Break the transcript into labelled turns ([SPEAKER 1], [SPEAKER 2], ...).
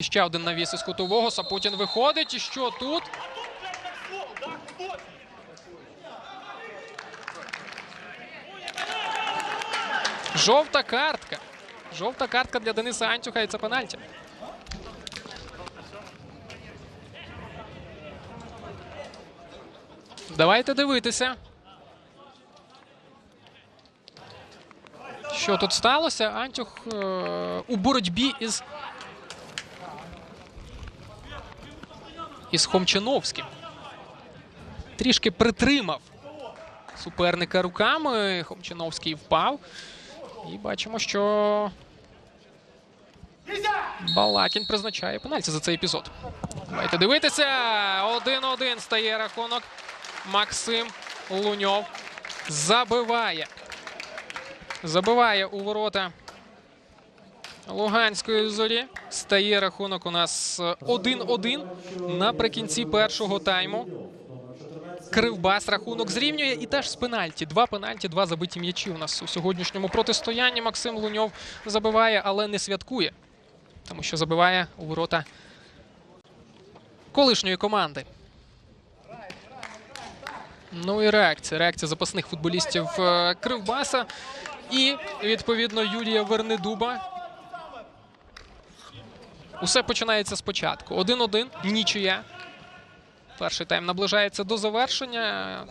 [SPEAKER 1] Ще один навіс із кутового. Сапутін виходить. І що тут? Жовта картка. Жовта картка для Дениса Антюха і це пенальті. Давайте дивитися. Що тут сталося? Антюх е, у боротьбі із із Хомчиновським. Трішки притримав суперника руками. Хомчиновський впав. І бачимо, що Балакін призначає пенальті за цей епізод. Давайте дивитися. 1-1 стає рахунок. Максим Луньов забиває. Забиває у ворота Луганської зорі. Стає рахунок у нас 1-1 наприкінці першого тайму. Кривбас рахунок зрівнює і теж з пенальті. Два пенальті, два забиті м'ячі у нас у сьогоднішньому протистоянні. Максим Луньов забиває, але не святкує, тому що забиває у ворота колишньої команди. Ну і реакція. Реакція запасних футболістів е, Кривбаса і відповідно Юрія Вернедуба. Усе починається спочатку. 1-1, нічия. Перший тайм наближається до завершення.